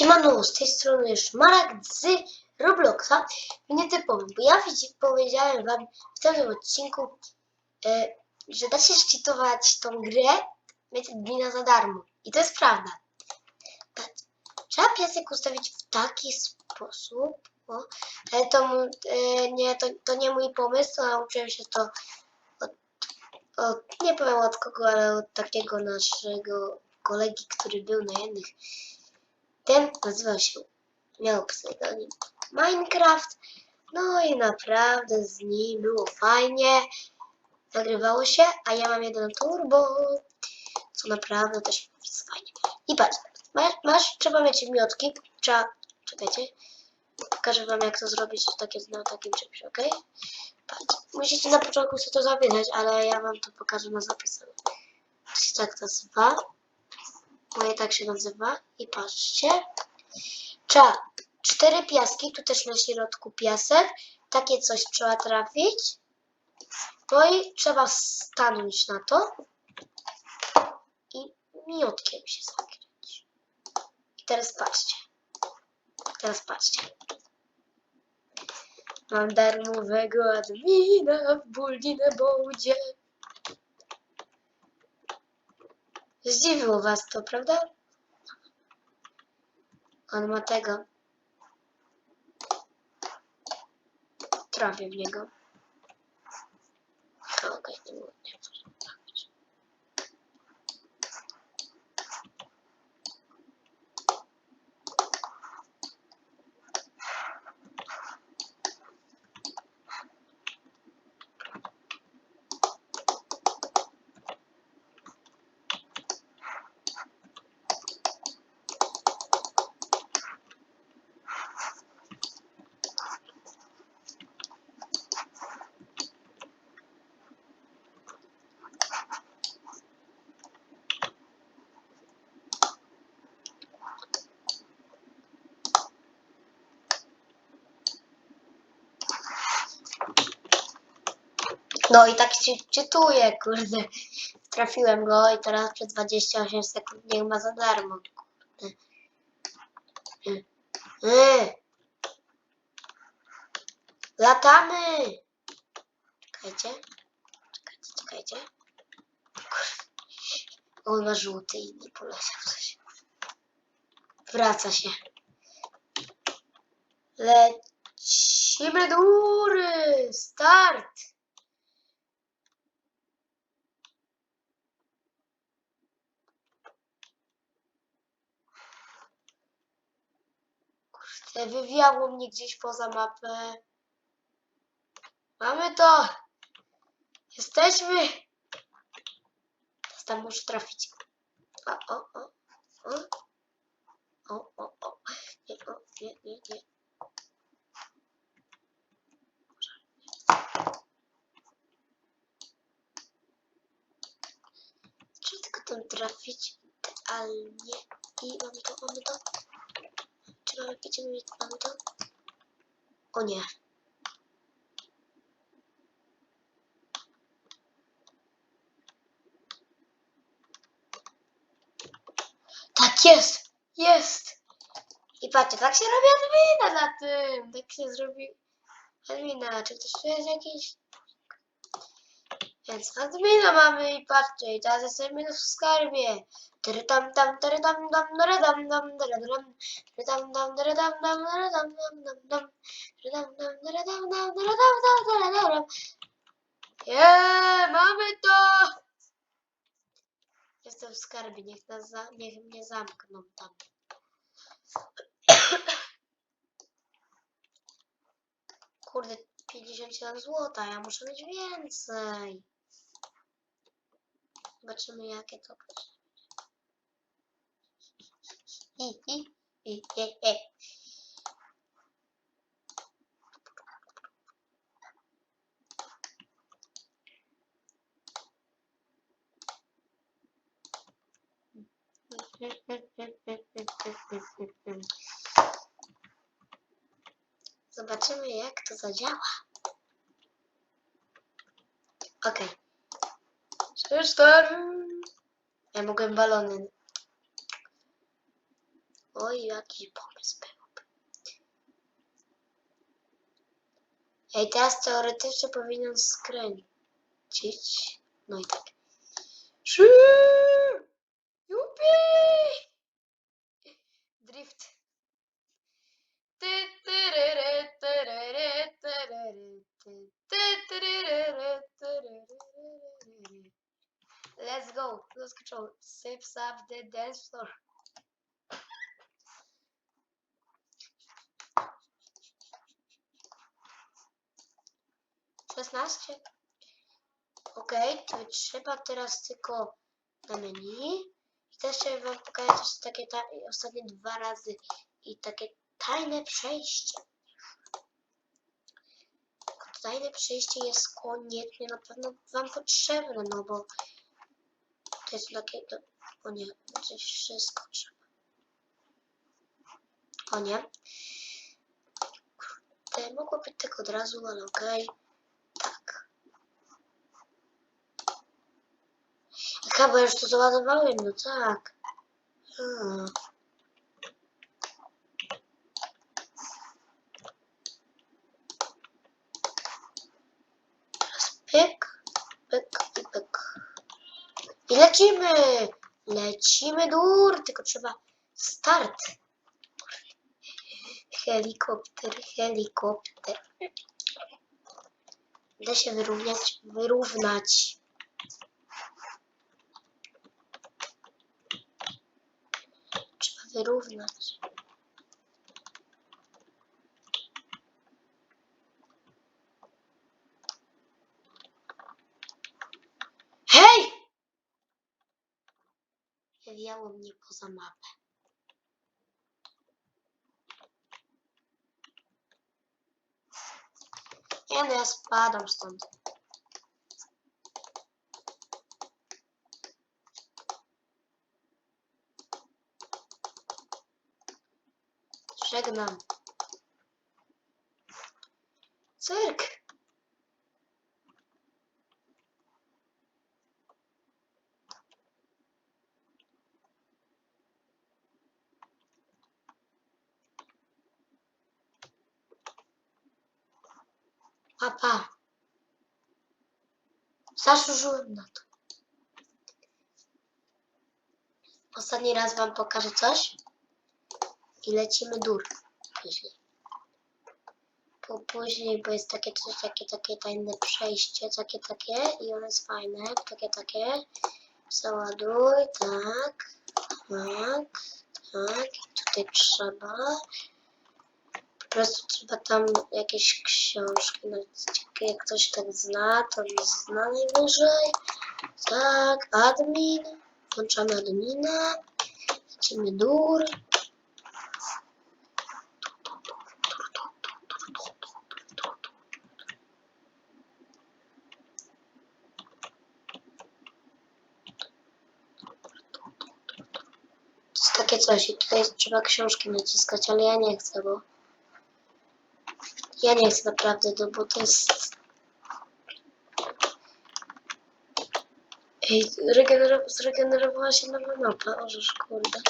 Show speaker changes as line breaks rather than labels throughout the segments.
Siemano, z tej strony Szmaragd z Robloxa w nietypowym, bo ja powiedziałem wam w tym odcinku, e, że da się szczytować tą grę, będzie gmina za darmo. I to jest prawda. Tak. Trzeba piasek ustawić w taki sposób, o, ale to, e, nie, to, to nie mój pomysł, a uczyłem się to od, od, nie powiem od kogo, ale od takiego naszego kolegi, który był na jednych ten nazywał się, miał pseudonim Minecraft. No i naprawdę z nim było fajnie. Nagrywało się, a ja mam jeden turbo, co naprawdę też jest fajnie. I patrz, masz, masz trzeba mieć miotki, trzeba, czekajcie, pokażę wam jak to zrobić takie, na takim czymś, ok? Patrz, musicie na początku sobie to zapisać, ale ja wam to pokażę na. To się tak nazywa. Moje tak się nazywa. I patrzcie. Trzeba cztery piaski, tu też na środku piasek. Takie coś trzeba trafić. No i trzeba stanąć na to. I miotkiem się zakręcić. I teraz patrzcie. Teraz patrzcie. Mam darmowego admina w Buldine Bołdzie. Zdziwiło was to, prawda? On ma tego. Trafię w niego. A, Okej, nie było. No i tak się czytuje, kurde. Trafiłem go i teraz przez 28 sekund niech ma za darmo. Kurde. Y. Y. Latamy! Czekajcie. Czekajcie, czekajcie. On ma żółty i nie poleciał coś. Wraca się. Lecimy do góry! Start! Kurde, wywiało mnie gdzieś poza mapę. Mamy to! Jesteśmy! Tam muszę trafić. O, o, o, o. O, o, o. Nie, o, nie, nie, nie. Trzeba tylko tam trafić idealnie. I mamy to, mamy to. Czy mamy, będziemy mieć, mamy to? O nie. Tak jest! Jest! I patrzcie, tak się robi admina na tym! Tak się zrobi admina. Czy ktoś tu jest jakiś? Więc admina mamy i patrzcie, i teraz jesteśmy w skarbie. Tyry tam tam, tyry tam tam, tyry tam tam, tyry tam, tyry tam tam, tyry tam tam, tyry tam tam, tam tam, tyry tam tam, tyry tam tam, tyry tam tam, tyry tam tam. Mamy to! Jestem w skarbie, niech, nas za, niech mnie zamkną tam. Kurde, 57 złota, ja muszę mieć więcej. Zobaczymy jakie to będzie. Zobaczymy jak to zadziała. Okej. Okay. Cztery. Ja mogłem balony. Oj, jaki pomysł byłby. Ej, teraz teoretycznie powinien skręcić. No i tak. Szu! Let's go. Control. Sips up the dance floor. Szesnaście. Okej, to trzeba teraz tylko na menu. I też chciałem wam pokazać takie ta, ostatnie dwa razy i takie tajne przejście. Tajne przejście jest koniecznie na pewno wam potrzebne, no bo to jest takie, to, o nie, coś wszystko trzeba. O nie. Kurde, mogło być tak od razu, ale okej. Tak. Aha, bo już to załadowałem, no tak. Hmm. Teraz. I lecimy! Lecimy dur, tylko trzeba start. Helikopter, helikopter. Da się wyrównać, wyrównać. Trzeba wyrównać. Wywiało mnie poza mapę. Nie no, ja spadam stąd. Żegnam. Cyrk. Papa. Zasłużyłem na to. Ostatni raz wam pokażę coś. I lecimy dur. Później. Po później, bo jest takie coś, takie, takie tajne przejście, takie, takie i ono jest fajne, takie, takie. Załaduj, tak, tak, tak. Tutaj trzeba. Po prostu trzeba tam jakieś książki, no, jak ktoś tak zna, to zna najwyżej. Tak, admin, włączamy admina, lecimy dur. Takie coś i tutaj trzeba książki naciskać, ale ja nie chcę, bo ja nie chcę naprawdę, no bo to jest... Ej, regenerow zregenerowała się nowa mapa, kurde.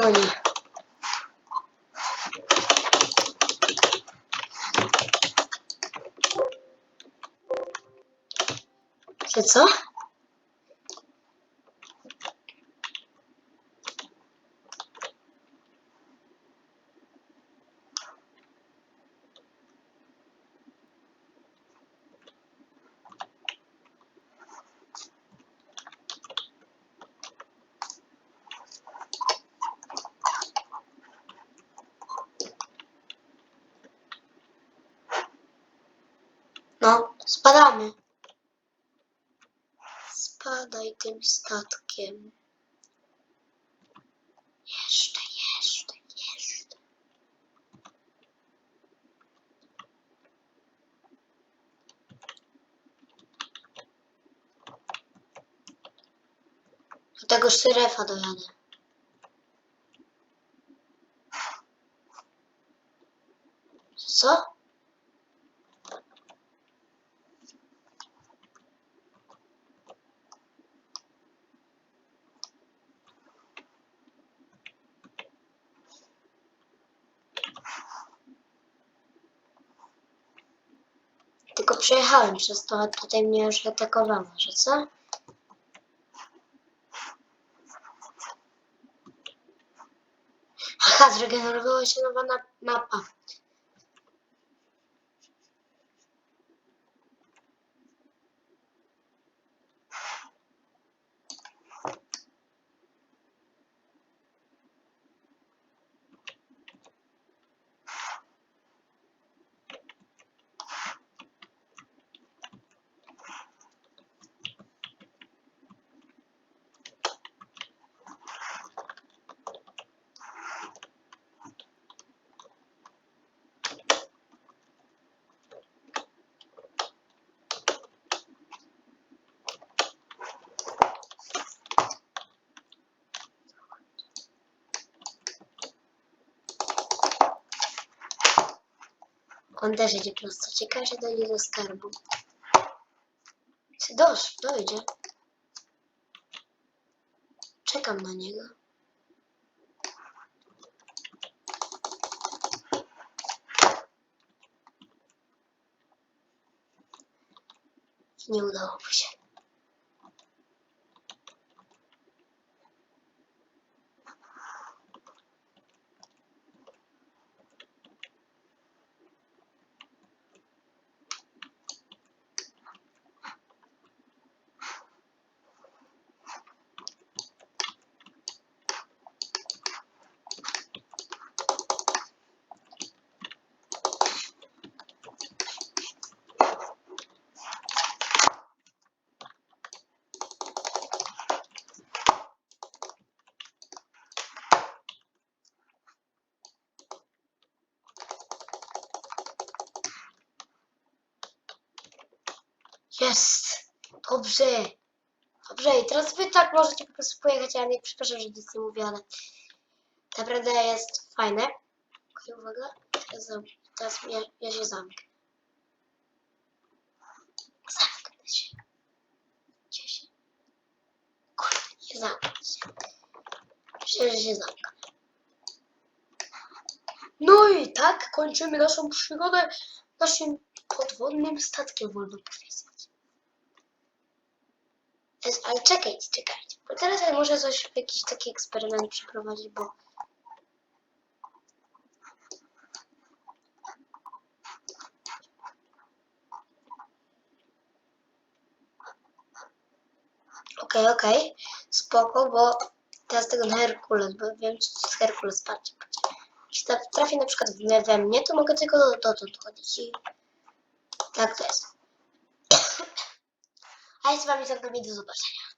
No nie. Że co? No, spadamy. Spadaj tym statkiem. Jeszcze, jeszcze, jeszcze. Do tego szerefa dojadę. Co? Przejechałem przez to, a tutaj mnie już atakowało, że co? Aha, zregenerowała się nowa mapa. On też idzie prosto. Ciekawe, czy dojdzie do skarbu. Czy dosz, dojdzie. Czekam na niego. Nie udało mu się. Jest! Dobrze! Dobrze, i teraz wy tak możecie po prostu pojechać, ja nie przepraszam, że nic nie mówię, ale naprawdę jest fajne. Okej, uwaga. Teraz, teraz ja, ja się zamknę. Zamknę się. Gdzie się? Kurde, nie zamknę się. Myślę, że się zamknę. No i tak kończymy naszą przygodę naszym podwodnym statkiem, wolno Es- Ale czekajcie, czekajcie. Bo teraz ja muszę coś, jakiś taki eksperyment przeprowadzić, bo... Okej, okej. Spoko, bo teraz tego na Herkules, bo wiem, co to jest Herkules, patrzcie. Jeśli trafi na przykład we- mnie, to mogę tylko do- dotąd chodzić i... Tak to jest. A ja z wami żegnam i do zobaczenia.